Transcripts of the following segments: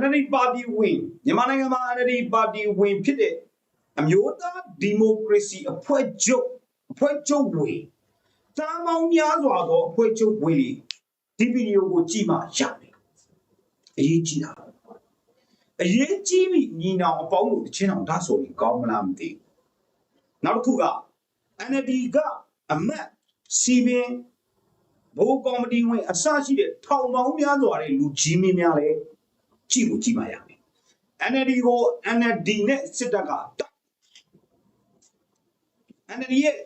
NLD ပါတီဝင်မြန်မာနိုင်ငံမှာ NLD ပါတီဝင်ဖြစ်တဲ့အမျိုးသားဒီမိုကရေစီအဖွဲ့ချုပ်အဖွဲ့ချုပ်ဝင်တမ်းမောင်းများစွာသောအဖွဲ့ချုပ်ဝင်တွေဒီဗီဒီယိုကိုကြည့်မှရမယ်အရေးကြီးတာအရေးကြီးပြီညီနောင်အပေါင်းတို့တစ်ချင်းအောင်ဒါဆိုရင်ကောင်းမလားမသိဘူးနောက်တစ်ခုက NLD ကအမတ်စီပင်ဘိုးကော်မတီဝင်အစရှိတဲ့ထောင်ပေါင်းများစွာတဲ့လူကြီးမင်းများလည်း ကြည့်ဖို့ကြည့်မှရမယ် NLD ကို NLD နဲ့စစ်တပ်ကတိုက် NLD ရဲ့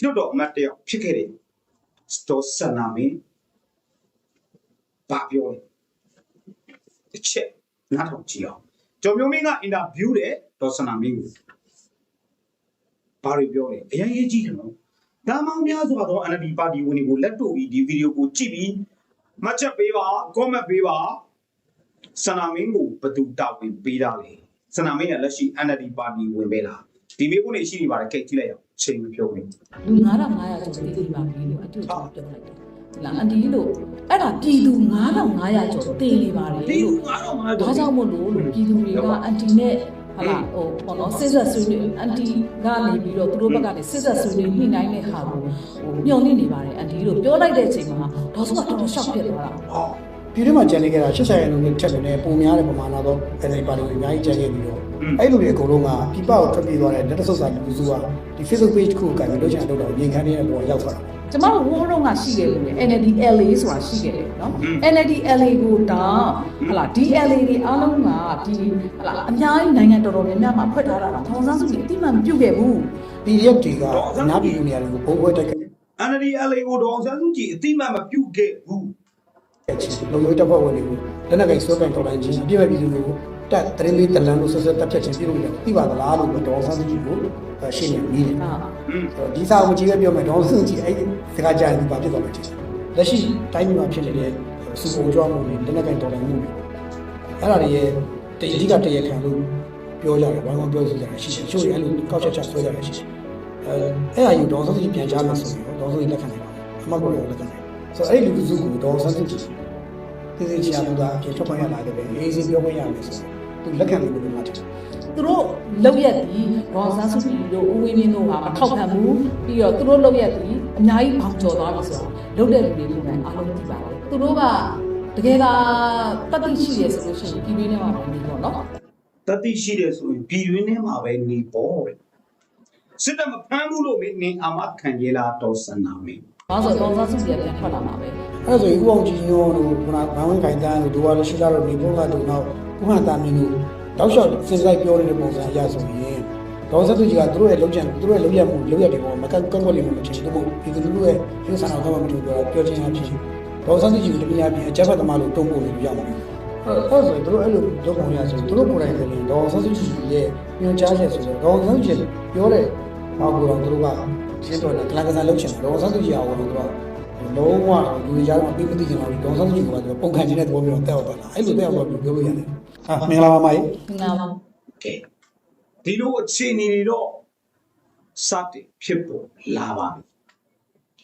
ကျွတ်တော်အမတ်တယောက်ဖြစ်ခဲ့တယ်စတော်ဆန္နာမင်းဘာပြောလဲတစ်ချက်နားထောင်ကြည့်အောင်ကျော်မျိုးမင်းကအင်တာဗျူးတယ်ဒေါ်ဆန္နာမင်းကိုဘာတွေပြောလဲအရင်ရေးကြည့်တယ်နော်ဒါမှမဟုတ်များစွာသော NLD ပါတီဝင်တွေကိုလက်တို့ပြီးဒီဗီဒီယိုကိုကြည့်ပြီးမှတ်ချက်ပေးပါ comment ပေးပါ စနာမင်းကိုဘယ်သူတာဝန်ပေးတာလဲစနာမင်းကလက်ရှိ NLD ပါတီဝင်ပေးလားဒီမေးခွန်းတွေရှိနေပါတယ်ကြိတ်ကြည့်လိုက်အောင်ချိန်မပြောဘူးလူ9500ကျော်တေးသေးပါပြီလို့အတူတူပြောလိုက်တယ်။လာအန်ဒီလို့အဲ့ဒါပြည်သူ9500ကျော်တေးနေပါတယ်ဒီလို့ငါတော့ငါဒါတော့ကြောင့်မို့လို့လို့ပြည်သူတွေကအန်တီနဲ့ဟာလာဟိုဘောနော်စစ်ဆက်ဆွေးနွေးအန်တီကနေပြီးတော့သူတို့ဘက်ကနေစစ်ဆက်ဆွေးနွေးညှိနှိုင်းတဲ့ဟာကိုဟိုညှော်နေနေပါတယ်အန်တီလို့ပြောလိုက်တဲ့အချိန်မှာဒေါ်စုကတော်တော်ရှောက်ဖြစ်သွားတာဟော ပြည်တွင်းမှာကျန်နေကြတာ80ရာခိုင်နှုန်းနဲ့ထက်တယ်နဲ့ပုံများတဲ့ပမာဏတော့ NLD ပါတီတွေအများကြီးကျန်ခဲ့ပြီးတော့အဲ့လိုတွေအကုန်လုံးကပြပကိုထွက်ပြေးသွားတဲ့လက်တဆုပ်စာလူစုကဒီ Facebook page တစ်ခုကိုကန်ပြီးလုပ်ချင်တဲ့တော့ငင်ခမ်းနေတဲ့ပေါ်ရောက်သွားတာကျမတို့ဝိုးတော့ကရှိခဲ့လို့လေ NLD LA ဆိုတာရှိခဲ့တယ်နော် NLD LA ကိုတောင်းဟလာ DLA တွေအားလုံးကဒီဟလာအများကြီးနိုင်ငံတော်တော်များများမှာဖွက်ထားတာတော့ထောင်ဆန်းစုကြည်အတိမမပြုတ်ခဲ့ဘူး PDF တွေကအများပြည်သူနေရာတွေကိုဘုံဘွဲတိုက်ခိုက် NLD LA ကိုဒေါအောင်ဆန်းစုကြည်အတိမတ်မပြုတ်ခဲ့ဘူး ချင်းလုံရိုးတပ်ဖွဲ့ဝင်တွေကိုလက်နက်ကင်ဆွဲကင်တော်လိုင်းချင်းအပြည့်မဲ့ပြည်သူတွေကိုတက်တရင်လေးတလန်လို့ဆက်ဆက်တက်ဖြတ်ချင်းပြုလုပ်နေတာသိပါသလားလို့ဒေါ်ဆန်းစုကြည်ကိုရှင်းနေပြီတယ်ဟာဟွန်းဒီစာကိုကြည့်ပဲပြောမယ်ဒေါ်စုကြည့်အဲ့ဒီစကားကြားရင်ဘာဖြစ်သွားလဲချင်းလက်ရှိတိုင်းပြည်မှာဖြစ်နေတဲ့စူပုံကြွားမှုတွေလက်နက်ကင်တော်လိုင်းမှုတွေအဲ့ဒါတွေရဲ့တအဓိကတရခံလို့ပြောကြတယ်ဘာမှပြောဆိုကြတယ်ရှိရှိချို့ရဲ့အဲ့လိုကောက်ချက်ချက်ဆွဲကြတယ်ရှိရှိအဲအဲ့အယူဒေါ်စုကြည့်ပြန်ကြားမယ်ဆိုရင်ဒေါ်စုကြည့်လက်ခံနိုင်ပါတယ်အမှတ်ပေါ်ရလက်ခံနိုင် ဆိုတော့အဲ့ဒီလူစုကိုဒေါ်ဆန်းစုကြည်သိသိချာဘူးကပြန်ထွက်ခွင့်ရလာတယ်ပဲအေးစီပြောခွင့်ရမယ်ဆိုတော့သူလက်ခံလို့ပြောမှတယ်သူတို့လောက်ရက်ပြီးဒေါ်ဆန်းစုကြည်တို့ဦးဝင်းမြင့်တို့ဟာမထောက်ခံဘူးပြီးတော့သူတို့လောက်ရက်ပြီးအများကြီးပေါင်ကျော်သွားပြီဆိုတော့လောက်တဲ့လူတွေကိုလည်းအားလုံးသိပါတယ်သူတို့ကတကယ်သာတတိရှိရဆိုလို့ရှိရင်ပြည်တွင်းထဲမှာပဲနေပေါ့နော်တတိရှိတယ်ဆိုရင်ပြည်တွင်းထဲမှာပဲနေပေါ်တယ်စစ်တပ်မဖမ်းဘူးလို့မင်းနင်အာမခံကြလားဒေါ်ဆန္နာမင်း။ ဘာလို့ဆိုတော့ဒေါ်ဆန်းစုကြည်ကပြန်ထွက်လာမှာပဲအဲ့ဒါဆိုရင်ဦးအောင်ကြည်ညိုတို့ကဘာဝင်ခိုင်တန်းတို့ဒိုဝါလရှိလာတို့နေဘုံကတို့နောက်ဘုဟန်တာမင်းတို့တောက်လျှောက်စင်စိုက်ပြောနေတဲ့ပုံစံအရဆိုရင်ဒေါ်စတူကြီးကသူတို့ရဲ့လုံချင်သူတို့ရဲ့လုံရမှုလုံရတဲ့ပုံမကန့်ကွက်ကွက်လိမ့်မယ်မထင်ဘူးတို့ဒီလူတို့ရဲ့ရုပ်ဆန္ဒတော့မတူပြောပြောချင်းအဖြစ်ဒေါ်စတူကြီးကိုတမညာပြင်အကြက်ဖက်သမားလို့တုံ့ပို့လို့ရမှာအဲ့ဒါဆိုသူတို့အဲ့လိုလုပ်ပုံရဆိုသူတို့ကိုယ်တိုင်ကလည်းဒေါ်စတူကြီးရဲ့ညွှန်ကြားချက်ဆိုတော့ဒေါ်စတူကြီးပြောတဲ့ဘာကိုတော့သူတို့က ရှင်းတော့ကလန်ကစားလုပ်ချင်တယ်ဒေါ်စတူကြီးအောင်လို့သူကလုံးဝလူကြားမှာပြီးမသိကြတော့ဒေါ်ဆောင်ကြီးကလည်းပုံခံခြင်းတဲ့သဘောမျိုးတက်ရောက်သွားတာအဲ့လိုတက်ရောက်တော့ပြောလို့ရတယ်ဟာမင်္ဂလာပါမိုင်း။ငါပါကဲဒီလိုအခြေအနေတွေတော့စတင်ဖြစ်ပေါ်လာပါပြီ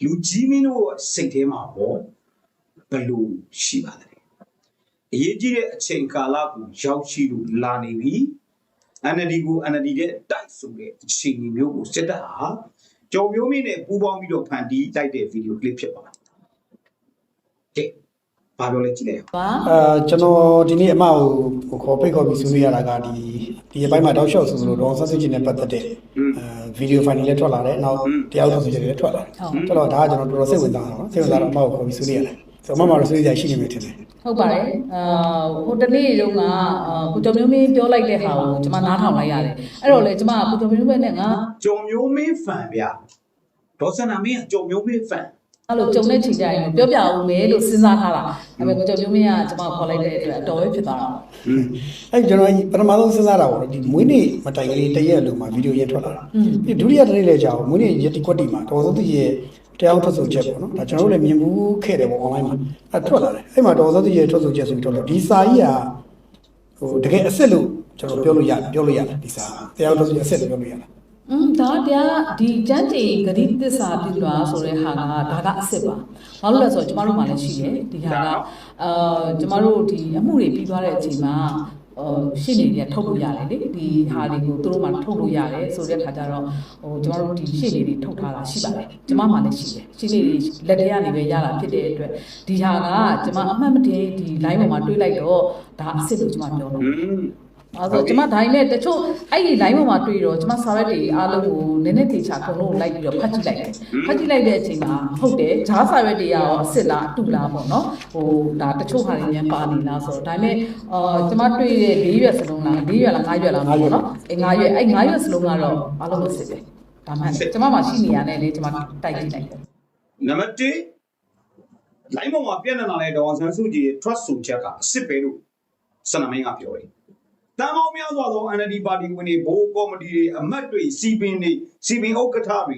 လူကြီးမင်းတို့ရဲ့စိတ်ထဲမှာပေါ့ဘယ်လိုရှိပါသလဲအရေးကြီးတဲ့အချိန်ကာလကိုရောက်ရှိလို့လာနေပြီ NLD ကို NLD တဲ့တိုက်ဆိုတဲ့အခြေအနေမျိုးကိုစစ်တပ်ဟာ ကြော်မျိုးမင်းနဲ့ပူးပေါင်းပြီးတော့ဖန်တီးတိုက်တဲ့ဗီဒီယိုကလစ်ဖြစ်ပါတယ်ကဲဘာပြောလဲကြည့်လိုက်အောင်။ပါအာကျွန်တော်ဒီနေ့အမကိုခေါ်ပိတ်ခေါ်ပြီးဆွေးနွေးရတာကဒီဒီအပိုင်းမှာတောက်လျှောက်ဆိုလို့ဒေါ်ဆောင်ကြီးနဲ့ပတ်သက်တဲ့အဲဗီဒီယိုဖိုင်တွေလည်းထွက်လာတယ်နောက်တရားဥပဒေဆိုချက်တွေလည်းထွက်လာတယ်ထွက်တော့ဒါကကျွန်တော်တော်တော်စိတ်ဝင်စားတာနော်စိတ်ဝင်စားတော့အမကိုခေါ်ပြီးဆွေးနွေးရတယ်ဆိုတော့အမမှာတော့ဆွေးနွေးကြရှိနေမယ်ထင်တယ် ဟုတ်ပါတယ်။အာဟိုတနေ့တုန်းကအာကိုကျော်မျိုးမင်းပြောလိုက်တဲ့ဟာကိုကျွန်မနားထောင်လိုက်ရတယ်။အဲ့တော့လေကျွန်မကိုကျော်မျိုးမင်းနဲ့ငါကြော်မျိုးမင်းဖန်ဗျဒေါ်စနာမင်းကကြော်မျိုးမင်းဖန်အဲ့လိုကြုံတဲ့ချိန်ကျရင်ပြောပြအောင်မယ်လို့စဉ်းစားထားတာ။ဒါပေမဲ့ကိုကျော်မျိုးမင်းကကျွန်မခေါ်လိုက်တဲ့အတွက်အတော်ပဲဖြစ်သွားတာပေါ့အဲ့ကျွန်တော်ပထမဆုံးစဉ်းစားတာပေါ့ဒီမွေးနေ့မတိုင်ကလေးတရက်လို့မှဗီဒီယိုရထွက်လာတာဒီဒုတိယတစ်နေ့လည်းကြာအောင်မွေးနေ့ရက်တိကွက်တီမှာဒေါ်စုတီရဲ့ တရားထွက်ဆိုချက်ပေါ့နော်ဒါကျွန်တော်တို့လည်းမြင်ဘူးခဲ့တယ်ပေါ့ online မှာအဲ့ထွက်လာတယ်အဲ့မှာဒေါ်စုတီရဲ့ထွက်ဆိုချက်ဆိုပြီးထွက်လာဒီစာကြီးကဟိုတကယ်အစ်စ်လို့ကျွန်တော်ပြောလို့ရပြောလို့ရတယ်ဒီစာတရားထွက်ဆိုချက်အစ်စ်လို့ပြောလို့ရတယ်อืมဒါတရားဒီကျမ်းကြေဂတိသစ္စာပြုတာဆိုတဲ့ဟာကဒါကအစ်စ်ပါဘာလို့လဲဆိုတော့ကျမတို့မှလည်းရှိတယ်ဒီဟာကအာကျမတို့ဒီအမှုတွေပြီးသွားတဲ့အချိန်မှာအော် ရှင်းနေတယ်ထုတ်လို့ရတယ်လေဒီဟာတွေကိုသူတို့မှထုတ်လို့ရတယ်ဆိုတဲ့ခါကျတော့ဟိုကျမတို့ဒီရှင်းနေတွေထုတ်ထားတာရှိပါတယ်ကျမမှလည်းရှိတယ်ရှင်းနေတွေလက်ထဲကနေပဲရတာဖြစ်တဲ့အတွက်ဒီဟာကကျမအမှတ်မတင်ဒီ line ပေါ်မှာတွေးလိုက်တော့ဒါအစ်စ်လို့ကျမပြောတော့อืม အဲဆိုကျမဒိုင်းနဲ့တချို့အဲ့ဒီ line ပေါ်မှာတွေ့တော့ကျမစာရက်တွေအားလုံးကိုနည်းနည်းထေချာကုန်လုံးလိုက်ပြီးတော့ဖတ်ကြည့်လိုက်တယ်ဖတ်ကြည့်လိုက်တဲ့အချိန်မှာဟုတ်တယ်ဂျားစာရက်တွေရောအစ်စ်လားအတူလားပေါ့နော်ဟိုဒါတချို့ဟာတွေမြန်ပါနေလားဆိုတော့ဒါပေမဲ့အာကျမတွေ့တဲ့၄ရွက်စလုံးလား၄ရွက်လား၅ရွက်လားပေါ့နော်အဲ၅ရွက်အဲ့၅ရွက်စလုံးကတော့အားလုံးအစ်စ်ပဲဒါမှန်တယ်ကျမမှရှိနေရတယ်လေကျမတိုက်ကြည့်လိုက်တယ်နံပါတ်1 line ပေါ်မှာပြည့်နေတာလဲဒေါ်အောင်ဆန်းစုကြည်ရဲ့ trust ဆိုချက်ကအစ်စ်ပဲလို့စနမင်းကပြောတယ်။ တန်ပေါင်းများစွာသော NLD ပါတီဝင်တွေဘိုးကော်မတီတွေအမတ်တွေစီပင်တွေစီပင်ဥက္ကဋ္ဌတွေ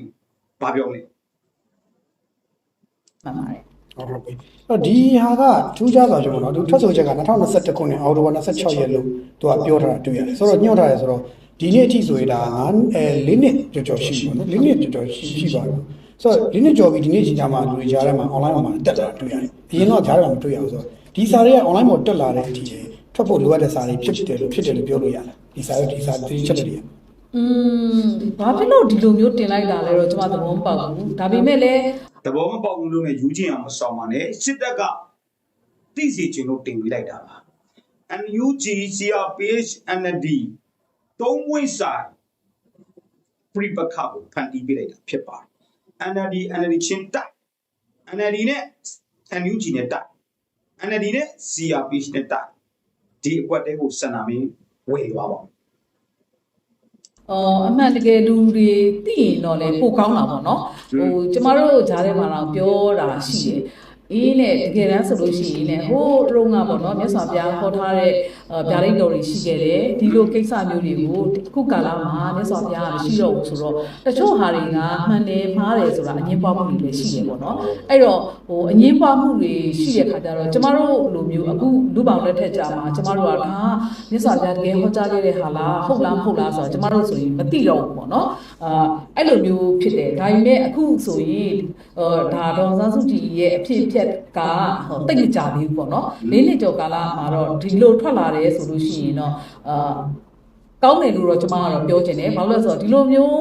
ဘာပြောလဲမှန်ပါတယ်ဟုတ်ဟုတ်ပြီအဲ့ဒီဟာကထူးခြားစွာကြောင့်ပေါ့နော်သူထွက်ဆိုချက်က2021ခုနှစ်အောက်တိုဘာ26ရက်လို့သူကပြောထားတာတွေ့ရတယ်ဆိုတော့ညွှန်ထားတယ်ဆိုတော့ဒီနေ့အထိဆိုရင်ဒါ9အဲ၄နှစ်ကျော်ကျော်ရှိပေါ့နော်၄နှစ်ကျော်ကျော်ရှိရှိသွားတယ်ဆိုတော့ဒီနေ့ကျော်ပြီးဒီနေ့ချိန်ကြမှာလူတွေကြားထဲမှာ online ပေါ်မှာတက်လာတွေ့ရတယ်အရင်တော့ကြားထဲမှာမတွေ့ရဘူးဆိုတော့ဒီစာတွေက online ပေါ်တက်လာတဲ့အထိ ထွက်ဖို့လိုအပ်တဲ့စာတွေဖြစ်တယ်လို့ဖြစ်တယ်လို့ပြောလို့ရတယ်ဒီစာတွေဒီစာဒီချက်တွေอืมဘာဖြစ်လို့ဒီလိုမျိုးတင်လိုက်တာလဲတော့ကျမသဘောမပေါက်ဘူးဒါပေမဲ့လည်းသဘောမပေါက်ဘူးလို့နဲ့ယူချင်းအောင်မဆောင်ပါနဲ့စစ်တပ်ကသိစီချင်းလို့တင်ပြလိုက်တာပါ NUG CRPH NLD သုံးဝိဆိုင်ပြိပခါကိုဖန်တီးပြလိုက်တာဖြစ်ပါတယ် NLD NLD ချင်းတိုက် NLD နဲ့ NUG နဲ့တိုက် NLD နဲ့ CRPH နဲ့တိုက် ဒီအကွက်တဲကိုစန္ဒမင်းဝယ်သွားပါဦးအော်အမှန်တကယ်လူတွေသိရင်တော့လေပိုကောင်းတာပေါ့နော်ဟိုကျမတို့ဂျားထဲမှာတော့ပြောတာရှိတယ် အေးနဲ့တကယ်တမ်းဆိုလို့ရှိရင်လည်းဟိုးရုံးကပေါ့နော်မြတ်စွာဘုရားဟောထားတဲ့ဗျာဒိတ်တော်တွေရှိခဲ့တယ်ဒီလိုကိစ္စမျိုးတွေကိုခုကာလမှာမြတ်စွာဘုရားကမရှိတော့ဘူးဆိုတော့တချို့ဟာတွေကမှန်တယ်မှားတယ်ဆိုတာအငင်းပွားမှုတွေလည်းရှိတယ်ပေါ့နော်အဲ့တော့ဟိုအငင်းပွားမှုတွေရှိတဲ့ခါကျတော့ကျမတို့လိုမျိုးအခုလူပေါင်းလက်ထက်ကြမှာကျမတို့ကဒါမြတ်စွာဘုရားတကယ်ဟောကြားခဲ့တဲ့ဟာလားဟုတ်လားမဟုတ်လားဆိုတော့ကျမတို့ဆိုရင်မသိတော့ဘူးပေါ့နော် အာအဲ့လိုမျိုးဖြစ်တယ်ဒါပေမဲ့အခုဆိုရင်ဟိုဒါဒေါ်စန်းစုကြည်ရဲ့အဖြစ်အပျက်ကဟိုတိတ်မကြသေးဘူးပေါ့နော်လေးနှစ်ကျော်ကာလမှာတော့ဒီလိုထွက်လာတယ်ဆိုလို့ရှိရင်တော့အာကောင်းတယ်လို့တော့ကျွန်မကတော့ပြောချင်တယ်ဘာလို့လဲဆိုတော့ဒီလိုမျိုး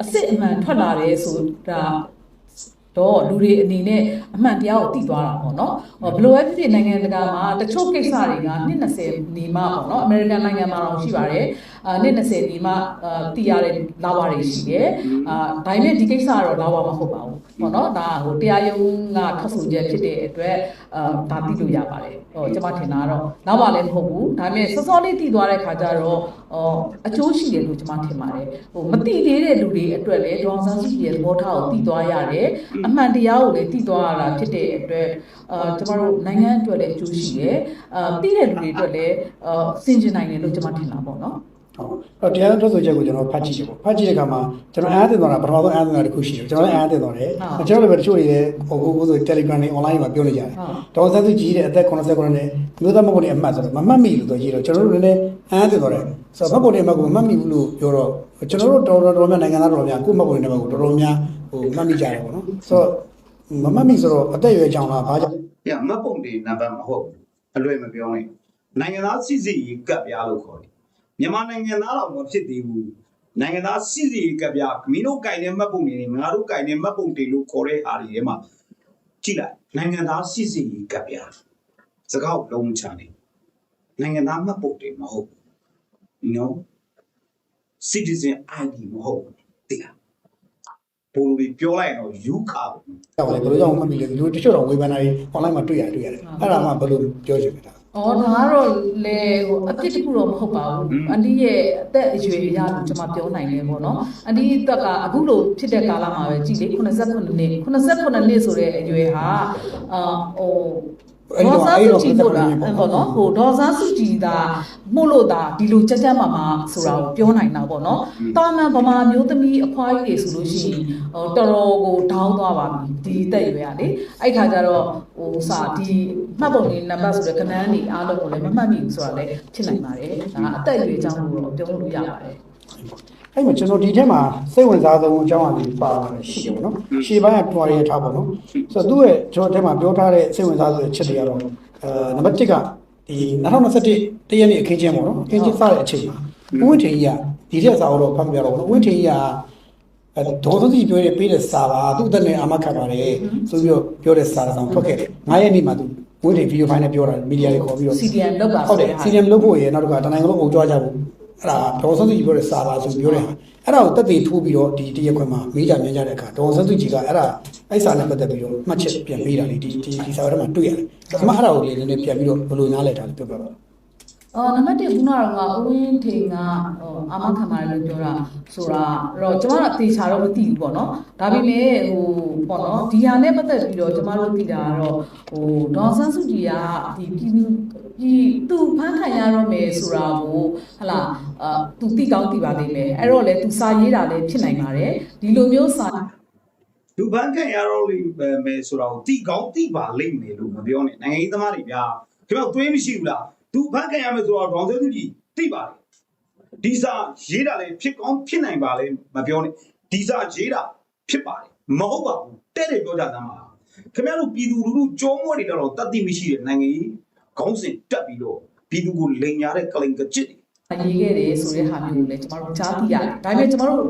အစ်စ်အမှန်ထွက်လာတယ်ဆိုတာတော့လူတွေအနေနဲ့အမှန်တရားကိုသိသွားတာပေါ့နော်ဟောဘယ်လိုပဲဖြစ်ဖြစ်နိုင်ငံတကာမှာတချို့ကိစ္စတွေကနှစ်20နေမှပေါ့နော်အမေရိကန်နိုင်ငံမှာတော့ရှိပါတယ်အာ နှစ်20နေမှအာသိရတဲ့လာဝါတွေရှိတယ်အာဒါပေမဲ့ဒီကိစ္စကတော့လာဝါမဟုတ်ပါဘူးပေါ့နော်ဒါဟိုတရားရုံးကထွက်ဆိုချက်ဖြစ်တဲ့အတွက်အာဒါသိလို့ရပါတယ်ဟိုကျွန်မထင်တာကတော့လာဝါလည်းမဟုတ်ဘူးဒါပေမဲ့စောစောလေးသိသွားတဲ့ခါကျတော့အော်အကျိုးရှိတယ်လို့ကျွန်မထင်ပါတယ်ဟိုမသိသေးတဲ့လူတွေအတွက်လည်းဒေါအောင်ဆန်းစုကြည်ရဲ့သဘောထားကိုသိသွားရတယ်အမှန်တရားကိုလည်းသိသွားရတာဖြစ်တဲ့အတွက်အာကျွန်တော်တို့နိုင်ငံအတွက်လည်းအကျိုးရှိတယ်အာသိတဲ့လူတွေအတွက်လည်းအာစင်ကျင်နိုင်တယ်လို့ကျွန်မထင်တာပေါ့နော် ဟုတ်အဲ့တော့တရားထွက်ဆိုချက်ကိုကျွန်တော်ဖတ်ကြည့်တယ်ပေါ့ဖတ်ကြည့်တဲ့အခါမှာကျွန်တော်အားတင်သွားတာပထမဆုံးအားတင်တာတစ်ခုရှိတယ်ကျွန်တော်လည်းအားတင်သွားတယ်ကျွန်တော်လည်းပဲတချို့တွေလည်းဟိုဟိုဟိုဆို Telegram နဲ့ online မှာပြောနေကြတယ်ဒေါ်စန်းစုကြီးတဲ့အသက်89နဲ့မျိုးသားမဟုတ်တဲ့အမှတ်ဆိုတော့မမှတ်မိလို့တော့ရေးတော့ကျွန်တော်တို့လည်းအားတင်သွားတယ်ဆိုတော့မှတ်ဖို့တဲ့အမှတ်ကိုမမှတ်မိဘူးလို့ပြောတော့ကျွန်တော်တို့တော်တော်တော်များနိုင်ငံသားတော်များကိုမှတ်ဖို့တဲ့ဘက်ကိုတော်တော်များဟိုမှတ်မိကြတယ်ပေါ့နော်ဆိုတော့မမှတ်မိဆိုတော့အသက်အရွယ်ကြောင့်လားဘာကြောင့်ပြမတ်ပုံတွေနံပါတ်မဟုတ်ဘူးအလွယ်မပြောနဲ့နိုင်ငံသားစစ်စစ်ရေးကပ်ပြားလို့ခေါ်တယ် မြန်မာနိုင်ငံသားတော့မဖြစ်သေးဘူးနိုင်ငံသားစစ်စစ်ရေးကပ်ပြားမင်းတို့ကင်တဲ့မှတ်ပုံတွေနဲ့ငါတို့ကင်တဲ့မှတ်ပုံတွေလို့ခေါ်တဲ့အားတွေထဲမှာကြည့်လိုက်နိုင်ငံသားစစ်စစ်ရေးကပ်ပြားစကားကိုလုံးဝချနေနိုင်ငံသားမှတ်ပုံတွေမဟုတ်ဘူး you know citizen ID မဟုတ်ဘူးသိလားဘိုလ်ပြီးပြောလိုက်တော့ယူခါဘူးကြောင့်လဲဘယ်လိုကြောင့်မှတ်မိလဲလူတချို့တော့ဝေဖန်တာတွေ online မှာတွေ့ရတယ်တွေ့ရတယ်အဲ့ဒါမှဘယ်လိုပြောချင်လဲ ဒါအော်ဒါကတော့လေဟိုအဖြစ်တစ်ခုတော့မဟုတ်ပါဘူးအန်ဒီရဲ့အသက်အရွယ်အရလို့ကျွန်မပြောနိုင်တယ်ပေါ့နော်အန်ဒီတက်ကအခုလိုဖြစ်တဲ့ကာလမှာပဲကြည်လေ89နှစ်89နှစ်ဆိုတဲ့အရွယ်ဟာအာဟို ဒေါ်စားစုကြည်လို့လားပေါ့နော်ဟိုဒေါ်စားစုကြည်တာမှုလို့တာဒီလိုကြက်ကြက်မှမှဆိုတာကိုပြောနိုင်တာပေါ့နော်တာမန်ဗမာမျိုးသမီးအဖွားကြီးတွေဆိုလို့ရှိရင်ဟိုတော်တော်ကိုဒေါင်းသွားပါပြီဒီတက်ရွယ်ကလေအဲ့ခါကျတော့ဟိုစာဒီမှတ်ပုံလေးနံပါတ်ဆိုတဲ့ကဏ္ဍနေအားလုံးကိုလည်းမမှတ်မိဘူးဆိုတာလည်းဖြစ်နိုင်ပါတယ်ဒါအသက်အရွယ်ကြောင့်လို့တော့ပြောလို့ရပါတယ် အဲ့မှာကျွန်တော်ဒီထက်မှာစိတ်ဝင်စားဆုံးအကြောင်းအရာတွေပါလာရှိတယ်ပေါ့နော်ရှေ့ပိုင်းကတွားရထားပေါ့နော်ဆိုတော့သူ့ရဲ့ကျွန်တော်ထဲမှာပြောထားတဲ့စိတ်ဝင်စားဆုံးချက်တွေကတော့အဲနံပါတ်1ကဒီ2021တရက်နေ့အခင်းချင်းပေါ့နော်အခင်းချင်းစတဲ့အချိန်မှာဦးဝင်းထင်ကြီးကဒီထက်စာတော့ဖတ်ပြတော့ဦးဝင်းထင်ကြီးကအဲဒေါ်သတိပြောရပေးတဲ့စာပါသူ့အသက်နဲ့အာမခံပါတယ်ဆိုပြီးတော့ပြောတဲ့စာဆောင်ထွက်ခဲ့တယ်9ရက်နေ့မှာသူဝင်းထင်ဗီဒီယိုဖိုင်နဲ့ပြောတာမီဒီယာတွေခေါ်ပြီးတော့ CDM လောက်ပါဟုတ်တယ်စီရီယမ်လုပ်ဖို့ရယ်နောက်တစ်ခါတနိုင်ငံလုံးအုံကြွားကြဖို့ အဲ့ဒါဒေါ်စန်းစုကြည်ပြောတဲ့စာပါဆိုပြောတဲ့ဟာအဲ့ဒါကိုတက်တည်ထိုးပြီးတော့ဒီတရက်ခွင်မှာမေးကြမြင်ကြတဲ့အခါဒေါ်စန်းစုကြည်ကအဲ့ဒါအဲ့စာနဲ့ပတ်သက်ပြီးတော့မှတ်ချက်ပြန်ပေးတာလေဒီဒီဒီစာထဲမှာတွေ့ရတယ်အမအဲ့ဒါကိုလေနည်းနည်းပြန်ပြီးတော့ဘယ်လိုနားလဲတာလဲပြောပြပါ အော်နံပါတ်1ခုနကတော့ကဦးဝင်းထိန်ကဟိုအာမခံပါတယ်လို့ပြောတာဆိုတာအဲ့တော့ကျမတို့အသေးချာတော့မသိဘူးပေါ့နော်ဒါပေမဲ့ဟိုပေါ့နော်ဒီဟာနဲ့ပတ်သက်ပြီးတော့ကျမတို့သိတာကတော့ဟိုဒေါ်ဆန်းစုကြည်ကဒီပြည်သူပြည်သူဖမ်းခံရတော့မယ်ဆိုတာကိုဟလာအာသူသိကောင်းသိပါလိမ့်မယ်အဲ့တော့လေသူစာရေးတာလည်းဖြစ်နိုင်ပါတယ်ဒီလိုမျိုးစာလူပန်းခံရတော့လိမ့်မယ်ဆိုတော့တိကောင်းတိပါလိမ့်မယ်လို့မပြောနဲ့နိုင်ငံရေးသမားတွေဗျာခင်ဗျတွေးမရှိဘူးလား သူပန်းခံရမယ်ဆိုတော့ဒေါန်ဆဲသူကြီးတိပါတယ်ဒီစာရေးတာလည်းဖြစ်ကောင်းဖြစ်နိုင်ပါလေမပြောနဲ့ဒီစာရေးတာဖြစ်ပါတယ်မဟုတ်ပါဘူးတဲ့တယ်ပြောကြသမ်းပါခင်ဗျားတို့ပြည်သူလူထုကြောမွေတွေတော့တတ်သိမရှိတဲ့နိုင်ငံရေးခေါင်းစဉ်တက်ပြီးတော့ပြည်သူကိုလိန်ညာတဲ့ကလိန်ကကြစ်တွေ ရေးခဲ့တယ်ဆိုတဲ့ဟာမျိုးကိုလည်းကျမတို့ကြားသိရတယ်။ဒါပေမဲ့ကျမတို့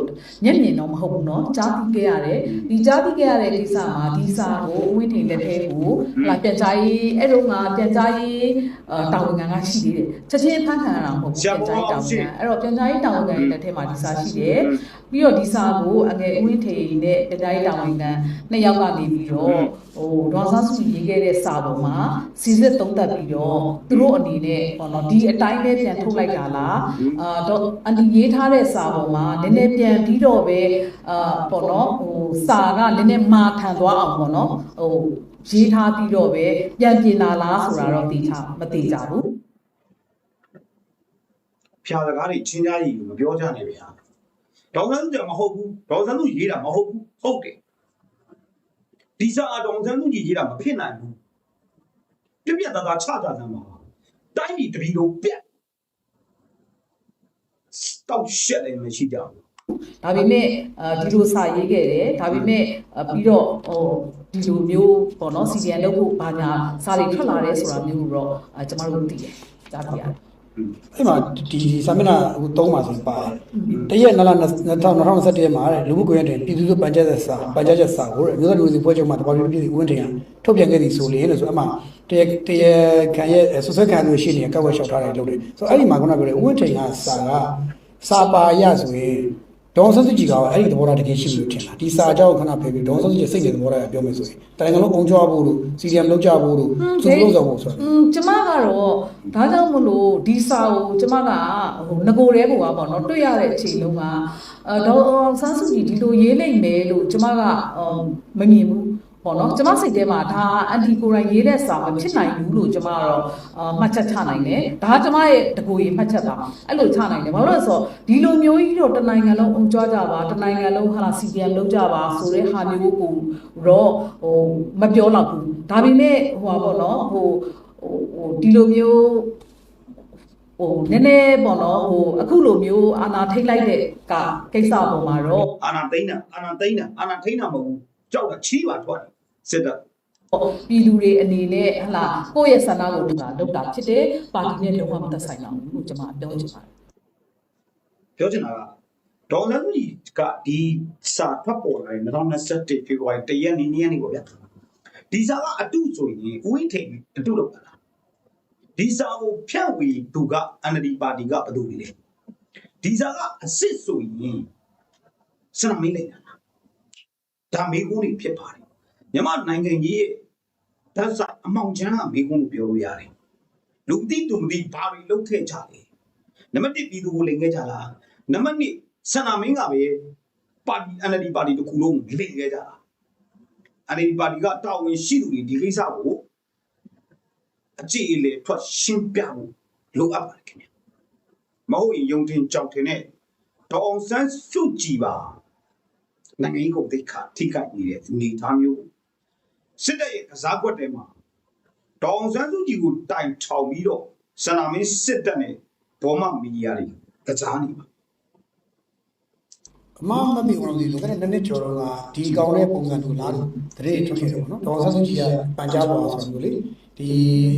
မျက်မြင်တော့မဟုတ်ဘူးเนาะကြားသိခဲ့ရတယ်။ဒီကြားသိခဲ့ရတဲ့ကိစ္စမှာဒီစာကိုအဝင်းထိန်လက်ထဲကိုဟလာပြန်ကြားရေးအဲ့တော့ကပြန်ကြားရေးအာတာဝန်ခံကရှိသေးတယ်။ချက်ချင်းဖမ်းခံရတာမဟုတ်ဘူးပြန်ကြားရေးတာဝန်ခံ။အဲ့တော့ပြန်ကြားရေးတာဝန်ခံရဲ့လက်ထဲမှာဒီစာရှိတယ်။ ပြီးတော့ဒီစာကိုအငယ်အဝင်းထိန်နဲ့ပြန်ကြားရေးတာဝန်ခံနှစ်ယောက်ကနေပြီးတော့ဟိုဒေါ်ဆန်းစုကြည်ရေးခဲ့တဲ့စာပေါ်မှာစီစစ်သုံးသပ်ပြီးတော့သူတို့အနေနဲ့ပေါ့နော်ဒီအတိုင်းပဲပြန်ထုတ်လိုက်တာလားအာတော့အန်တီရေးထားတဲ့စာပေါ်မှာနည်းနည်းပြန်ပြီးတော့ပဲအာပေါ့နော်ဟိုစာကနည်းနည်းမာထန်သွားအောင်ပေါ့နော်ဟိုရေးထားပြီးတော့ပဲပြန်ပြင်လာလားဆိုတာတော့သိချမသိကြဘူးဖြာစကားတွေချင်းကြားကြီးမပြောကြနဲ့ဗျာ ဒေါန်ဆန်းစုကြမဟုတ်ဘူးဒေါန်ဆန်းစုရေးတာမဟုတ်ဘူးဟုတ်တယ်ဒီစာအဒေါန်ဆန်းစုကြီးရေးတာမဖြစ်နိုင်ဘူးပြပြသားသားချကြသမ်းပါတိုင်းပြည်တပြည်လုံးပြက်တောက်ရှက်လည်းမရှိကြဘူးဒါပေမဲ့အာဒီလိုစာရေးခဲ့တယ်ဒါပေမဲ့အာပြီးတော့ဟိုဒီလိုမျိုးပေါ့နော် CDN လုပ်ဖို့ဘာညာစာတွေထွက်လာတယ်ဆိုတာမျိုးကိုတော့အာကျမတို့သိတယ်ကြားသိရတယ် အဲ့မှာဒီစာမျက်နှာဟိုသုံးပါဆိုပါတယ်တရက်နလ2021ရက်မှာတဲ့လူမှုကွန်ရက်တွေပြည်သူ့စုပန်ချက်သက်စာပန်ချက်ချက်စာကိုတဲ့မြို့တော်လူစီဖွဲ့ချုပ်မှာတပါတီပြည်ဦးဝင်းထင်ကထုတ်ပြန်ခဲ့သည်ဆိုလေလို့ဆိုအမှတရက်တရက်ခံရဲ့ဆွဆွဲခံသူရှိနေကောက်ဝက်လျှောက်ထားတယ်လို့လေဆိုအဲ့ဒီမှာခုနကပြောတယ်ဦးဝင်းထင်ကစာကစာပါရဆိုရင် ဒေါ်ဆန်းစုကြည်ကအဲ့ဒီသဘောထားတကယ်ရှိလို့ထင်တာဒီစာအကြောင်းခဏဖယ်ပြီးဒေါ်ဆန်းစုကြည်စိတ်နေသဘောထားပြောမယ်ဆိုရင်တိုင်းကလုံးအုံကြွားဖို့လို့စီရီယမ်လောက်ကြဖို့လို့သူတို့ဆောင်ဖို့ဆိုอืมကျမကတော့ဒါကြောင့်မလို့ဒီစာကိုကျမကဟိုငကိုတဲပေါ်ကပေါ့နော်တွေ့ရတဲ့အချိန်လုံးကအဲဒေါ်ဆန်းစုကြည်ဒီလိုရေးလိုက်မယ်လို့ကျမကအော်မမြင်ဘူး ပေါ့နော်ကျမစိတ်ထဲမှာဒါအန်တီကိုရိုင်းရေးတဲ့စာမဖြစ်နိုင်ဘူးလို့ကျမကတော့အာမှတ်ချက်ချနိုင်တယ်ဒါကကျမရဲ့တကူရေးမှတ်ချက်တာအဲ့လိုချနိုင်တယ်ဘာလို့လဲဆိုတော့ဒီလိုမျိုးကြီးတော့တနိုင်ငံလုံးအောင်ကြွားကြပါတနိုင်ငံလုံးဟာ CPM လုံးကြပါဆိုတဲ့ဟာမျိုးကိုတော့ဟိုမပြောတော့ဘူးဒါပေမဲ့ဟိုပါပေါ့နော်ဟိုဟိုဟိုဒီလိုမျိုးဟိုနည်းနည်းပေါ့နော်ဟိုအခုလိုမျိုးအာနာထိတ်လိုက်တဲ့ကကိစ္စပေါ်မှာတော့အာနာသိန်းတာအာနာသိန်းတာအာနာထိန်းတာမဟုတ်ဘူးကြောက်တာချီးပါထွက်တယ် စစ်တပ်ပြည်သူတွေအနေနဲ့ဟလာကိုယ့်ရဲ့ဆန္ဒကိုတူတာလုပ်တာဖြစ်တယ်ပါတီနဲ့လုံးဝမသက်ဆိုင်တော့ဘူးလို့ကျွန်မပြောချင်ပါတယ်ပြောချင်တာကဒေါ်လာကြီးကဒီစာဖတ်ပေါ်လာတယ်2021ဖေဖော်ဝါရီတရက်နေ့နေ့နေ့ပေါ့ဗျာဒီစာကအတုဆိုရင်ဦးဝင်းထိန်အတုလုပ်တာလားဒီစာကိုဖြန့်ဝေသူက NLD ပါတီကဘယ်သူတွေလဲဒီစာကအစ်စ်ဆိုရင်စနမင်းလိုက်တာလားဒါမေကုန်းတွေဖြစ်ပါတယ် မြန်မာနိုင်ငံကြီးရဲ့ဓာတ်စာအမောင်ချမ်းကမေကုန်းကိုပြောလို့ရတယ်လူမသိသူမသိဘာတွေလုပ်ခဲ့ကြလဲနံပါတ်1ပြည်သူကိုလိန်ခဲ့ကြလားနံပါတ်2ဆန္ဒမင်းကပဲပါတီ NLD ပါတီတစ်ခုလုံးလိန်ခဲ့ကြတာ NLD ပါတီကတာဝန်ရှိသူတွေဒီကိစ္စကိုအကြည့်အလေထွက်ရှင်းပြဖို့လိုအပ်ပါတယ်ခင်ဗျမဟုတ်ရင်ယုံတင်ကြောက်တင်တဲ့ဒေါအောင်ဆန်းစုကြည်ပါနိုင်ငံရေးကိုတိတ်ခါထိခိုက်နေတဲ့အနေအထားမျိုး စစ်တပ်ရဲ့ကစားကွက်ထဲမှာဒေါအောင်ဆန်းစုကြည်ကိုတိုင်ထောင်ပြီးတော့ဆန္ဒမင်းစစ်တပ်နဲ့ဘောမမီဒီယာတွေကစားနေပါအမမပြီးအောင်ဒီလိုကလည်းနှစ်နှစ်ကျော်တော့ကဒီကောင်းတဲ့ပုံစံကိုလားတရေထွက်ခဲ့တယ်ပေါ့နော်ဒေါ်ဆန်းစုကြည်ကပန်ကြားပေါ်ဆိုလို့လေဒီ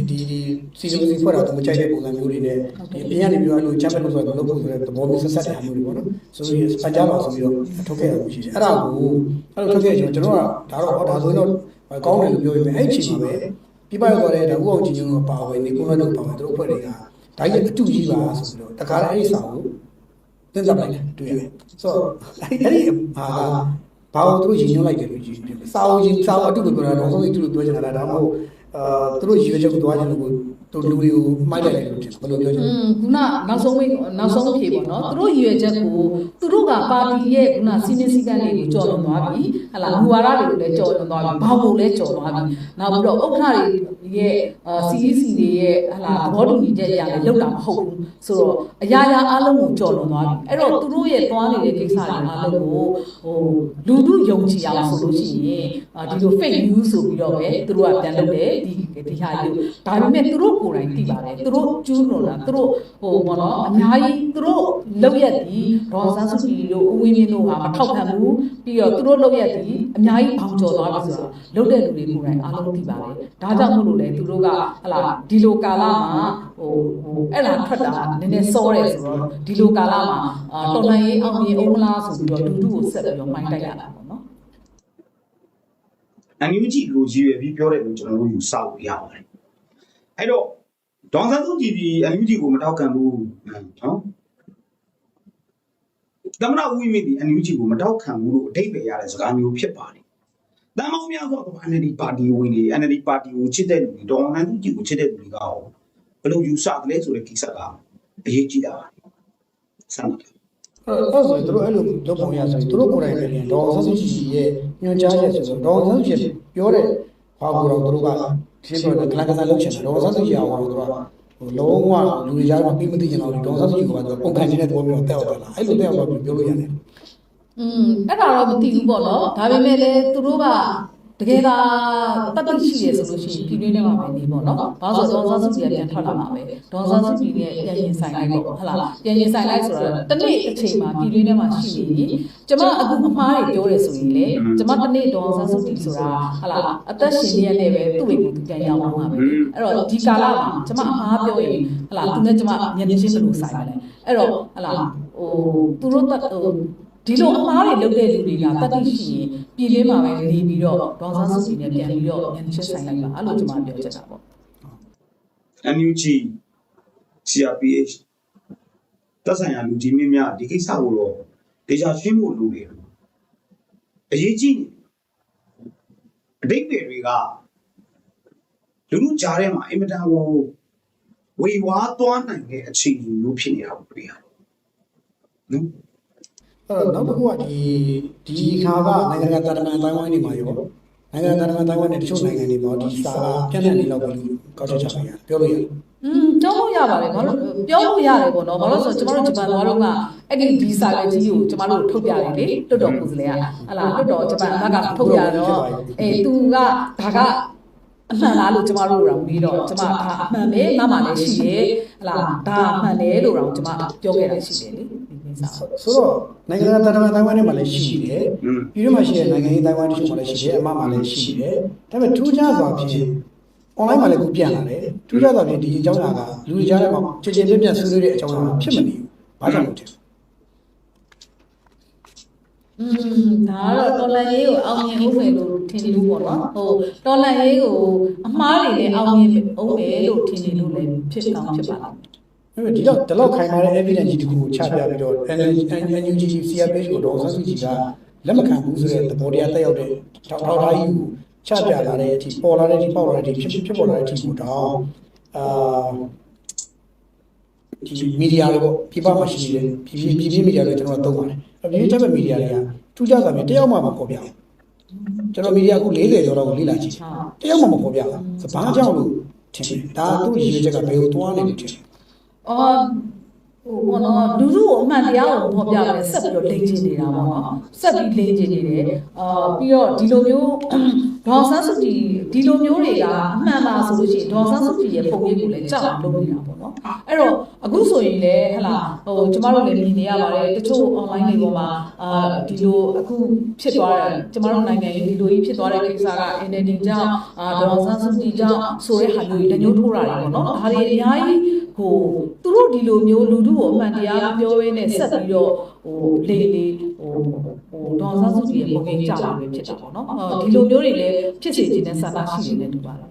ဒီဒီစီစီစီဖွဲ့တာသူမကြိုက်တဲ့ပုံစံမျိုးတွေနဲ့ဒီအပြင်ကနေပြီးတော့အဲ့လိုချမ်းပလို့ဆိုတော့လုပ်ဖို့ဆိုတဲ့သဘောမျိုးဆက်ဆက်တဲ့မျိုးတွေပေါ့နော်ဆိုပြီးပန်ကြားပေါ်ဆိုပြီးတော့ထုတ်ခဲ့ရလို့ရှိတယ်အဲ့ဒါကိုအဲ့လိုထုတ်ခဲ့ကျွန်တော်တို့ကဒါတော့ဟောဒါဆိုရင်တော့ ကောင်းတယ်လို့ပြောရင်အဲ့ချိန်မှာပဲပြပရောက်သွားတဲ့ဒါဥအောင်ကြီးကပါဝင်နေကိုယ်တော်ပါဝင်သူတို့ဖွဲ့တွေကဒါကြီးအတူကြီးပါဆိုပြီးတော့တခါအဲ့ဒီဆောင်ကိုတင်စားလိုက်တယ်တွေ့ရတယ်ဆိုတော့အဲ့ဒီဟာကဘာလို့သူတို့ရည်ညွှန်းလိုက်တယ်လို့ရည်ညွှန်းတယ်စာအုပ်ကြီးစာအုပ်အတုကိုပြောတာတော့ဆုံးသူတို့ပြောချင်တာဒါမှမဟုတ်အာသူတို့ရည်ရွယ်ချက်ကိုသွားချင်လို့ သူလူတွေကိုမိုက်လိုက်တယ်လို့ထင်ဘယ်လိုပြောချင်อืလဲมခုနနောက်ဆုံးမေးနောက်ဆုံးဖြေပေါ့နော်သူတို့ရည်ရွယ်ချက်ကိုသူတို့ကပါတီရဲ့ခုနစီမင်းစည်းကမ်းတွေကိုကြော်လွန်သွားပြီဟလာလူဝါဒတွေကိုလည်းကြော်လွန်သွားပြီဘာကိုလည်းကြော်သွားပြီနောက်ပြီးတော့ဥက္ခတွေရဲ့အာ CEC တွေရဲ့ဟလာသဘောတူညီချက်အရာလည်းလောက်တာမဟုတ်ဘူးဆိုတော့အရာရာအားလုံးကိုကြော်လွန်သွားပြီအဲ့တော့သူတို့ရဲ့သွားနေတဲ့ကိစ္စတွေအားလုံးကိုဟိုလူလူယုံကြည်အောင်ဆိုလို့ရှိရင်အာဒီလို fake news ဆိုပြီးတော့ပဲသူတို့ကပြန်လုပ်တယ်ဒီဒီဟာလေးကိုဒါပေမဲ့သူတို့ကိုယ်တိုင်သိပါတယ်သူတို့ကျူးလွန်တာသူတို့ဟိုဘောနော်အများကြီးသူတို့လောက်ရက်ဒီဒေါ်ဆန်းစုကြည်တို့ဦးဝင်းမြင့်တို့ဟာမထောက်ခံဘူးပြီးတော့သူတို့လောက်ရက်ဒီအများကြီးပေါင်ကျော်သွားပြီဆိုတော့လောက်တဲ့လူတွေကိုယ်တိုင်အားလုံးသိပါတယ်ဒါကြောင့်မို့လို့လေသူတို့ကဟလာဒီလိုကာလမှာဟိုဟိုအဲ့လာထွက်တာနည်းနည်းစောတယ်ဆိုတော့ဒီလိုကာလမှာအာတော်လိုင်းရေးအောင်မြေအောင်မလားဆိုပြီးတော့ဒူဒူကိုဆက်ပြီးတော့မိုင်းတိုက်ရတာပေါ့နော်အန်ယူဂျီလိုရည်ရွယ်ပြီးပြောတယ်လို့ကျွန်တော်တို့ယူဆလို့ရပါတယ် အဲ့တော့ဒေါန်ဆန်းစုကြည်ဒီအန်ယူဂျီကိုမထောက်ခံဘူးနော်သမ္မတဦးဝင်းမြင့်ဒီအန်ယူဂျီကိုမထောက်ခံဘူးလို့အတိတ်ပဲရတဲ့စကားမျိုးဖြစ်ပါတယ်တမ်းမောင်းများဆိုတော့ NLD ပါတီဝင်တွေ NLD ပါတီကိုချစ်တဲ့လူတွေဒေါန်ဆန်းစုကြည်ကိုချစ်တဲ့လူတွေကရောဘယ်လိုယူဆတယ်လဲဆိုတဲ့ကိစ္စကအရေးကြီးတာပါဆန္ဒတယ်အဲ့ဆိုရင်တို့အဲ့လိုလုပ်ပုံရဆိုရင်တို့ကိုယ်တိုင်ပဲဒေါ်ဆန်းစုကြည်ရဲ့ညွှန်ကြားချက်ဆိုတော့ဒေါ်ဆန်းစုကြည်ပြောတဲ့ ဘာကိုတော့တို့ကရှင်းပြတယ်ကလန်ကစားလုပ်ချင်တယ်ဒေါ်ဆန်းစုကြည်အောင်တို့ကဟိုလုံးဝလူတွေကြားမှာပြီးမသိကြတော့ဒေါ်ဆန်းစုကြည်ကတော့ပုံခံနေတဲ့သဘောမျိုးတက်ရောက်လာအဲ့လိုတက်ရောက်တော့ပြောလို့ရတယ်อืมအဲ့ဒါတော့မသိဘူးပေါ့နော်ဒါပေမဲ့လည်းသူတို့က တကယ်သာတတ်သိရှိရဆိုလို့ရှိရင်ပြည်တွင်းထဲမှာပဲနေပေါ့နော်။ဘာလို့ဆိုတော့ဒေါ်ဆန်းစုကြည်ကပြန်ထွက်လာမှာပဲ။ဒေါ်ဆန်းစုကြည်ရဲ့ပြန်ရင်ဆိုင်လိုက်ပေါ့ဟုတ်လား။ပြန်ရင်ဆိုင်လိုက်ဆိုတော့တနေ့တစ်ချိန်မှာပြည်တွင်းထဲမှာရှိနေရင်ကျမအခုအမှားတွေပြောရဆိုရင်လေကျမတနေ့ဒေါ်ဆန်းစုကြည်ဆိုတာဟုတ်လားအသက်ရှင်နေရတဲ့ပဲသူ့ဝေကိုသူပြန်ရောက်လာမှာပဲ။အဲ့တော့ဒီကာလမှာကျမအမှားပြောရင်ဟုတ်လားသူနဲ့ကျမမျက်နှာချင်းဘယ်လိုဆိုင်မလဲ။အဲ့တော့ဟုတ်လားဟိုသူတို့တတ်ဟို ဒီလိုအမားတွေလုပ်တဲ့လူတွေကတတ်သိရှိရင်ပြည်တွင်းမှာပဲနေပြီးတော့ဒေါ်ဆန်းစုကြည်နဲ့ပြန်ပြီးတော့ညှင်းချက်ဆိုင်လိုက်ပါအဲ့လိုကျွန်မပြောချင်တာပေါ့ NUG CRPH သက်ဆိုင်ရာလူကြီးမင်းများဒီကိစ္စကိုတော့ဒေချာရှင်းဖို့လိုတယ်အရေးကြီးနေအတိတ်တွေကလူလူကြားထဲမှာအင်မတန်ကိုဝေဝါးသွားနိုင်တဲ့အခြေအနေမျိုးဖြစ်နေတာကိုတွေ့ရတယ်နော် အဲ့တော့နောက်တစ်ခုကဒီဒီခါကနိုင်ငံတကာတာမန်တိုင်းဝိုင်းနေမှာရောနိုင်ငံတကာတာမန်တိုင်းဝိုင်းနဲ့တချို့နိုင်ငံတွေမှာဒီစာကပြန့်နှံ့နေလောက်ပဲလို့ကောက်ချက်ချပါရပြောလို့ရတယ်อืมပြောလို့ရပါတယ်ဘာလို့ပြောလို့ရတယ်ပေါ့နော်ဘာလို့ဆိုတော့ကျမတို့ဂျပန်သွားတော့ကအဲ့ဒီဒီစာလည်းကြီးကိုကျမတို့ထုတ်ပြတယ်လေတွတ်တော်ကိုယ်စလဲကဟလာတွတ်တော်ဂျပန်ဘက်ကထုတ်ပြတော့အေးသူကဒါကအမှန်လားလို့ကျမတို့တော့ပြီးတော့ကျမဒါအမှန်ပဲငါမှလည်းရှိတယ်ဟလာဒါအမှန်တယ်လို့တော့ကျမပြောခဲ့တာရှိတယ်လေဒီကိစ္စ ဆိုတော့နိုင်ငံတကာတာဝန်တိုင်းဝမ်တွေမှာလည်းရှိတယ်ပြည်တွင်းမှာရှိတဲ့နိုင်ငံရေးတိုင်းဝမ်တချို့မှာလည်းရှိတယ်အမမှာလည်းရှိတယ်ဒါပေမဲ့ထူးခြားစွာဖြင့် online မှာလည်းခုပြန်လာတယ်ထူးခြားစွာဖြင့်ဒီအကြောင်းအရာကလူတွေကြားထဲမှာချေချေပြက်ပြက်ဆွေးနွေးတဲ့အကြောင်းအရာဖြစ်မနေဘူးဘာကြောင့်လဲอืมဒါကတော့တော်လန်ရေးကိုအောင်မြင်ဦးမယ်လို့ထင်လို့ပေါ့နော်ဟိုတော်လန်ရေးကိုအမှားတွေနဲ့အောင်မြင်ဦးမယ်လို့ထင်နေလို့လည်းဖြစ်ကောင်းဖြစ်ပါလား ဒီတော့ဒီလောက်ခိုင်မာတဲ့ evidence ကြီးတစ်ခုကိုချပြပြီးတော့ NUG CRPH ကိုတော့ဆန်းစုကြည်ကလက်မခံဘူးဆိုတဲ့သဘောတရားတက်ရောက်တဲ့ထောက်ထောက်ထားကြီးကိုချပြလာတဲ့အထိပေါ်လာတဲ့အထိပေါက်လာတဲ့အထိဖြစ်ဖြစ်ပေါ်လာတဲ့အထိကိုတော့အာဒီမီဒီယာတွေပေါ့ပြပမှာရှိနေတယ်ပြည်ပြည်ပြည်ပြည်မီဒီယာတွေကျွန်တော်တို့သုံးပါတယ်အပြည်ပြည်မီဒီယာတွေကထူးခြားစွာဖြင့်တယောက်မှမပေါ်ပြဘူးကျွန်တော်မီဒီယာအခု40ကျော်လောက်ကိုလေ့လာကြည့်တယောက်မှမပေါ်ပြဘူးဘာကြောင့်လို့ထင်တယ်ဒါသူ့ရည်ရွယ်ချက်ကဘယ်ကိုသွားနေလဲထင်တယ် အော်ဟိုဘောနော်လူလူကိုအမှန်တရားကိုဖော်ပြမယ်ဆက်ပြီးတော့လိမ့်ချင်နေတာပေါ့နော်ဆက်ပြီးလိမ့်ချင်နေတယ်အာပြီးတော့ဒီလိုမျိုးဒေါ်ဆန်းစုကြည်ဒီလိုမျိုးတွေကအမှန်ပါဆိုလို့ရှိရင်ဒေါ်ဆန်းစုကြည်ရဲ့ပုံရိပ်ကိုလည်းကြောက်အောင်လုပ်နေတာပေါ့နော်အဲ့တော့အခုဆိုရင်လည်းဟလာဟိုကျမတို့လည်းမြင်နေရပါတယ်တချို့ online တွေပေါ်မှာအာဒီလိုအခုဖြစ်သွားတဲ့ကျမတို့နိုင်ငံရေးဒီလိုကြီးဖြစ်သွားတဲ့ကိစ္စက NLD ကြောင့်အာဒေါ်ဆန်းစုကြည်ကြောင့်ဆိုတဲ့ဟာမျိုးကြီးတညှိုးထိုးတာတွေပေါ့နော်ဒါတွေအများကြီးဟို သူတို့ဒီလိုမျိုးလူထုကိုအမှန်တရားပြောရင်းနဲ့ဆက်ပြီးတော့ဟိုလေလေဟိုဟိုဒေါ်ဆန်းစုကြည်ရဲ့ပုံရိပ်ကြောက်လာပဲဖြစ်တာပေါ့နော်အော်ဒီလိုမျိုးတွေလည်းဖြစ်စေခြင်းနဲ့ဆန္ဒရှိနေတယ်တူပါတယ်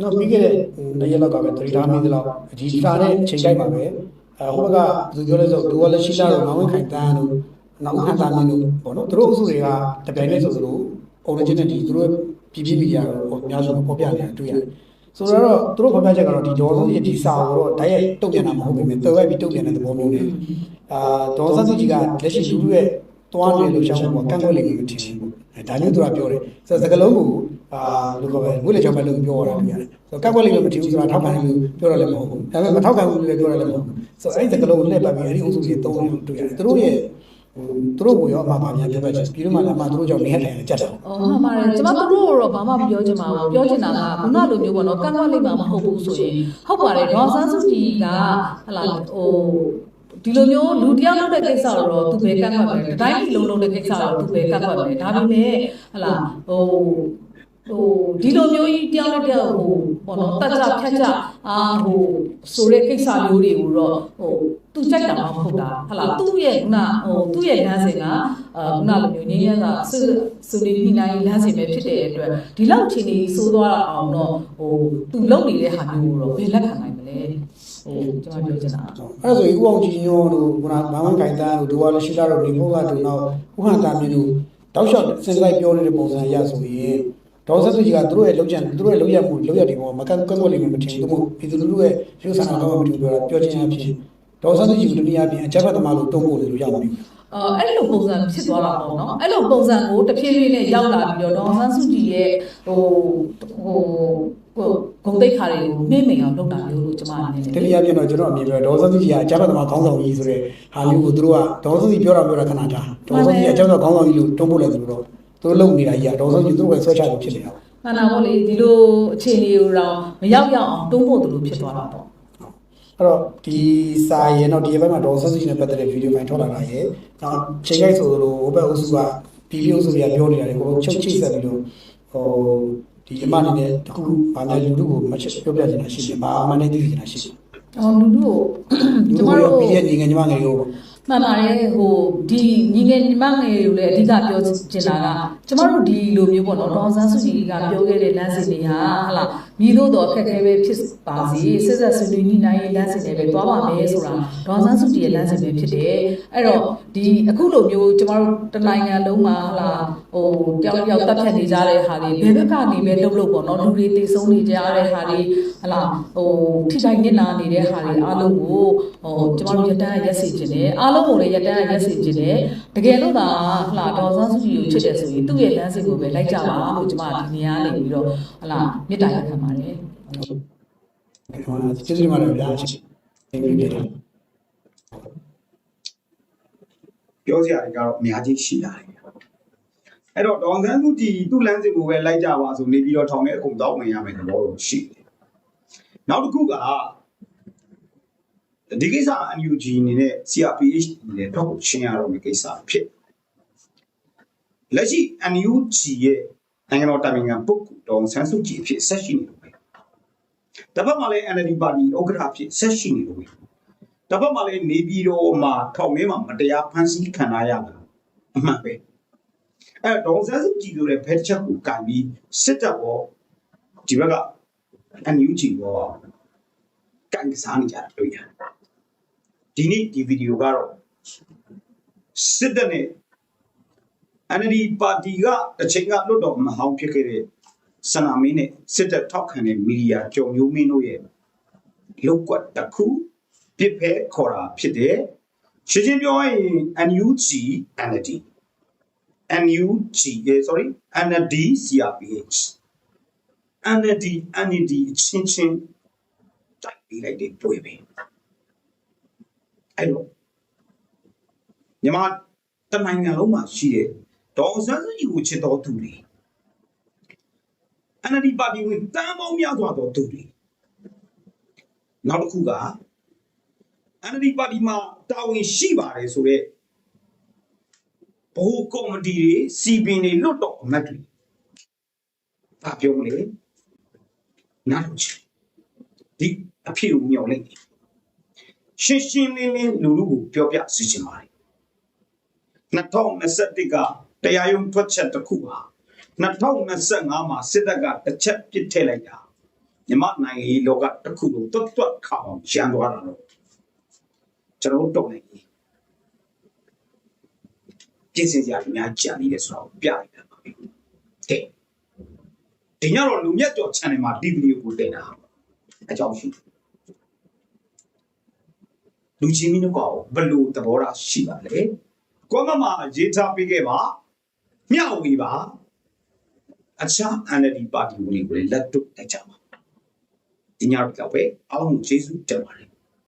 နော်ပြီးခဲ့တဲ့နှစ်ရက်လောက်ကပဲတတိထားမိသလောက်ဒီဒီထားတဲ့ချိန်တိုင်းပါပဲအဲဟိုဘက်ကသူပြောလဲဆိုဒူဝါလက်ရှိလာတော့ငောင်းခန့်တန်းတို့နောက်ခန့်တာမင်းတို့ပေါ့နော်သူတို့အစုတွေကတပြိုင်တည်းဆိုသလို originality သူတို့ပြည်ပြည်မီဒီယာကိုအများဆုံးပေါ်ပြနေတာတွေ့ရတယ် ဆိုတော့သူတို့ဖော်ပြချက်ကတော့ဒီဒေါ်စုရဲ့ဒီစာကိုတော့တိုက်ရိုက်တုတ်ပြန်တာမဟုတ်ပေမဲ့တော်ဝက်ပြီးတုတ်ပြန်တဲ့သဘောမျိုးနဲ့အာဒေါ်ဆန်းစုကြည်ကလက်ရှိလူလူရဲ့တွားနေလို့ရှောင်းဖို့ကန့်ကွက်လိမ့်မယ်မထင်ဘူးအဲဒါမျိုးသူကပြောတယ်ဆိုတော့စကလုံးကိုအာလူကပဲဝိလေချောင်းပဲလို့ပြောရတာတွေ့ရတယ်ဆိုတော့ကန့်ကွက်လိမ့်မယ်မထင်ဘူးဆိုတာထောက်ခံတယ်လို့ပြောရလည်းမဟုတ်ဘူးဒါပေမဲ့မထောက်ခံဘူးလို့လည်းပြောရလည်းမဟုတ်ဘူးဆိုတော့အဲ့ဒီစကလုံးကိုလှည့်ပတ်ပြီးအဲ့ဒီအုပ်စုကြီးတုံးနေလို့တွေ့ရတယ်သူတို့ရဲ့ဟို သူတို့ကိုရောအမှားပါများပြောပြချက်ပြီးတော့မှလည်းအမှားသူတို့ကြောင့်နေရတယ်ကြက်တယ်။အော်မှန်ပါတယ်။ကျွန်မတို့တော့ဘာမှမပြောချင်ပါဘူး။ပြောချင်တာကခုနလိုမျိုးပေါ့နော်။ကန့်ကွက်လိမ့်မှာမဟုတ်ဘူးဆိုရင်ဟုတ်ပါတယ်။ဒေါ်ဆန်းစုကြည်ကဟလာဟိုဒီလိုမျိုးလူတယောက်လုပ်တဲ့ကိစ္စတော့သူပဲကန့်ကွက်မယ်။တိုင်းပြည်လုံးလုံးတဲ့ကိစ္စတော့သူပဲကန့်ကွက်မယ်။ဒါပေမဲ့ဟလာဟိုဟိုဒီလိုမျိုးကြီးတယောက်နဲ့တယောက်ဟိုပေါ့နော်တက်ကြဖြတ်ကြအာဟိုဆိုတဲ့ကိစ္စမျိုးတွေကိုတော့ဟို သူကြိုက်တာမှမဟုတ်တာဟလာသူ့ရဲ့ခုနဟိုသူ့ရဲ့လမ်းစဉ်ကအာခုနလိုမျိုးငင်းရတာစစနေနေ့နိုင်လမ်းစဉ်ပဲဖြစ်တဲ့အတွက်ဒီလောက်ချိန်ကြီးစိုးသွားအောင်တော့ဟိုသူလုံနေတဲ့ဟာမျိုးကိုတော့ဘယ်လက်ခံနိုင်မလဲဟိုကျွန်တော်ပြောချင်တာအဲ့ဒါဆိုရင်ဥအောင်ကြီးညောတို့ခုနဘာဝန်ခိုင်တန်းတို့ဒူဝါလရှိလာတို့ဒီဘုကတို့နောက်ဥဟန်တာမျိုးတို့တောက်လျှောက်စင်လိုက်ပြောနေတဲ့ပုံစံအရဆိုရင်ဒေါ်ဆက်သူကြီးကသူတို့ရဲ့လောက်ကျန်သူတို့ရဲ့လောက်ရမှုလောက်ရတဲ့ပုံမှာမကန့်ကန့်ကွက်လိမ့်မယ်မထင်ဘူးသူတို့ပြည်သူလူထုရဲ့ရုပ်ဆန္ဒတော့မတူပြောတာပြောချင်းအဖြစ် ဒေါ်ဆက်သူကြီးကတနည်းအားဖြင့်အချက်ဖတ်သမားလို့တုံးဖို့လို့ရပါလိမ့်မယ်အော်အဲ့လိုပုံစံဖြစ်သွားတာပေါ့နော်အဲ့လိုပုံစံကိုတဖြည်းဖြည်းနဲ့ရောက်လာပြီးတော့ဒေါ်ဆန်းစုကြည်ရဲ့ဟိုဟိုဟိုဂုံတိတ်ခါတွေကိုနှိမ့်မိန်အောင်လုပ်တာမျိုးလို့ကျွန်မအနေနဲ့တနည်းအားဖြင့်တော့ကျွန်တော်အမြင်ပြောဒေါ်ဆက်သူကြီးကအချက်ဖတ်သမားခေါင်းဆောင်ကြီးဆိုတဲ့ဟာမျိုးကိုသူတို့ကဒေါ်ဆက်သူကြီးပြောတာပြောတာခဏတာဒေါ်ဆက်သူကြီးအချက်ဖတ်ခေါင်းဆောင်ကြီးလို့တုံးဖို့လဲသူတို့သူတို့လုံနေတာကြီးကဒေါ်ဆက်သူကြီးသူတို့ပဲဆွဲချလို့ဖြစ်နေတာပေါ့မှန်တာပေါ့လေဒီလိုအခြေအနေကိုတော့မရောက်ရောက်အောင်တွန်းဖို့တူလို့ဖြစ်သွားတာပေါ့ အဲ့တော့ဒီစာရင်တော့ဒီဘက်မှာဒေါ်ဆဆူကြီးနဲ့ပတ်သက်တဲ့ဗီဒီယိုဖိုင်ထွက်လာတာရဲ့နောက်ချိန်ရိုက်ဆိုလိုဟိုဘက်အုပ်စုကပြည်ပြည်အုပ်စုကပြောနေတာလေကိုချုပ်ချိတ်ဆက်ပြီးတော့ဟိုဒီအမအနေနဲ့တခုဘာများလူတို့ကိုမချက်ပြောပြနေတာရှိတယ်ဘာအမှန်နဲ့သိနေတာရှိတယ်အော်လူလူကိုလူကျွန်တို့တော်ရောတို့ပြည်ရဲ့ညီငယ်ညီမငယ်ကိုမှန်ပါတယ်ဟိုဒီညီငယ်ညီမငယ်ကိုလည်းအဓိကပြောချင်တာကကျမတို့ဒီလိုမျိုးပေါ့နော်ဒေါအောင်ဆန်းစုကြည်ကပြောခဲ့တဲ့လမ်းစဉ်တွေဟာဟလာမြည်လို့တော့အခက်အခဲပဲဖြစ်ပါစေစစ်ဆက်ဆွေးနွေးညှိနှိုင်းရေးလမ်းစဉ်တွေပဲသွားပါမယ်ဆိုတာဒေါအောင်ဆန်းစုကြည်ရဲ့လမ်းစဉ်ပဲဖြစ်တယ်အဲ့တော့ဒီအခုလိုမျိုးကျမတို့တနိုင်ငံလုံးမှာဟလာဟိုတယောက်တစ်ယောက်တက်ဖြတ်နေကြတဲ့ဟာတွေဘယ်ဘက်ကနေပဲလှုပ်လို့ပေါ့နော်လူတွေတည်ဆုံးနေကြတဲ့ဟာတွေဟလာဟိုထိတိုင်းနစ်နာနေတဲ့ဟာတွေအားလုံးကိုဟိုကျမတို့ရတန်းရက်စီခြင်းတယ်အားလုံးကိုလည်းရတန်းရက်စီခြင်းတယ်တကယ်လို့သာဟလာဒေါ်ဆန်းစုကြည်ကိုချစ်တယ်ဆိုရင်သူ့ရဲ့လမ်းစဉ်ကိုပဲလိုက်ကြပါလို့ကျမဒီနေရာနေပြီးတော့ဟလာမေတ္တာရက်ခံပါတယ်ဟို ကျေးဇူးတင်ပါတယ်ဗျာချင်းပြီးပြီတယ်ပြောစရာတွေကတော့အများကြီးရှိလာတယ်အဲ့တော့ဒေါန်ဆန်းစုကြည်သူ့လမ်းစဉ်ကိုပဲလိုက်ကြပါဆိုနေပြီးတော့ထောင်ထဲအကုန်တောက်ဝင်ရမယ်သဘောလို့ရှိတယ်နောက်တစ်ခုကဒီကိစ္စ NUG အနေနဲ့ CRPH အနေနဲ့တော့ရှင်းရတော့မယ့်ကိစ္စဖြစ်လက်ရှိ NUG ရဲ့နိုင်ငံတော်တိုင်ပင်ခံပုဂ္ဂိုလ်ဒေါန်ဆန်းစုကြည်အဖြစ်ဆက်ရှိနေ လို့ပဲတစ်ဖက်မှာလည်း NLD ပါတီဥက္ကဋ္ဌအဖြစ်ဆက်ရှိနေလို့ပဲတစ်ဖက်မှာလည်းနေပြည်တော်မှာထောင်ထဲမှာမတရားဖမ်းဆီးခံရရတယ်အမှန်ပဲအဲဒေါ်ဆန်းစုကြည်လိုတဲ့ဖက်ချက်ကိုကန်ပြီးစစ်တပ်ရောဒီဘက်ကအန်ယူဂျီရောကန်ကစားနေကြတာတွေ့ရတယ်ဒီနေ့ဒီဗီဒီယိုကတော့စစ်တပ်နဲ့ NLD ပါတီကတစ်ချိန်ကလွတ်တော်မဟောင်းဖြစ်ခဲ့တဲ့ စနာမင်းနဲ့စစ်တပ်ထောက်ခံတဲ့မီဒီယာကြုံမျိုးမင်းတို့ရဲ့လောက်ကွက်တစ်ခုပြစ်ဖဲခေါ်တာဖြစ်တယ်ရှင်းရှင်းပြောရရင် NUG NLD NUG eh, sorry NLD CRPH NLD NLD အချင်းချင်းတိုက်ပြီးလိုက်တဲ့တွေ့ပဲအဲ့တော့မြန်မာတနိုင်ငံလုံးမှာရှိတဲ့ဒေါ်စန်းစုကြည်ကိုချစ်တော်သူတွေ NLD ပါတီဝင်တန်းပေါင်းများစွာသောသူတွေနောက်တစ်ခုက NLD ပါတီမှာတာဝန်ရှိပါတယ်ဆိုတော့ဘိုးကော်မတီတွေစီပင်တွေလွတ်တော်အမတ်တွေဘာပြောမလဲနားလို့ချင်ဒီအဖြစ်ကိုမြော်လိုက်တယ်ရှင်းရှင်းလင်းလင်းလူလူကိုပြောပြစီချင်ပါတယ်2021ကတရားရုံးထွက်ချက်တစ်ခုပါ 2025မှာစစ်တပ်ကတစ်ချက်ပစ်ထည့်လိုက်တာမြမနိုင်ငံရေးလောကတစ်ခုလုံးတွတ်တွတ်ခအောင်ရန်သွားတာတော့ကျွန်တော်တို့တော့နေပြီပြင်ဆင်ကြရအများကြံနေတယ်ဆိုတော့ပြလိုက်တာပါကဲဒီညတော့လူမြတ်ကျော် channel မှာဒီဗီဒီယိုကိုတင်တာအကြောင်းရှိတယ်လူချင်းမင်းတို့ကဘယ်လိုသဘောထားရှိပါလဲကွန်မမှာရေးထားပေးခဲ့ပါမျှဝေပါ အခြား NLD ပါတီဝင်တွေကိုလည်းလက်တွတ်တိုက်ကြပါဒီညတော့ပဲအားလုံးကျေးဇူးတင်ပါတယ်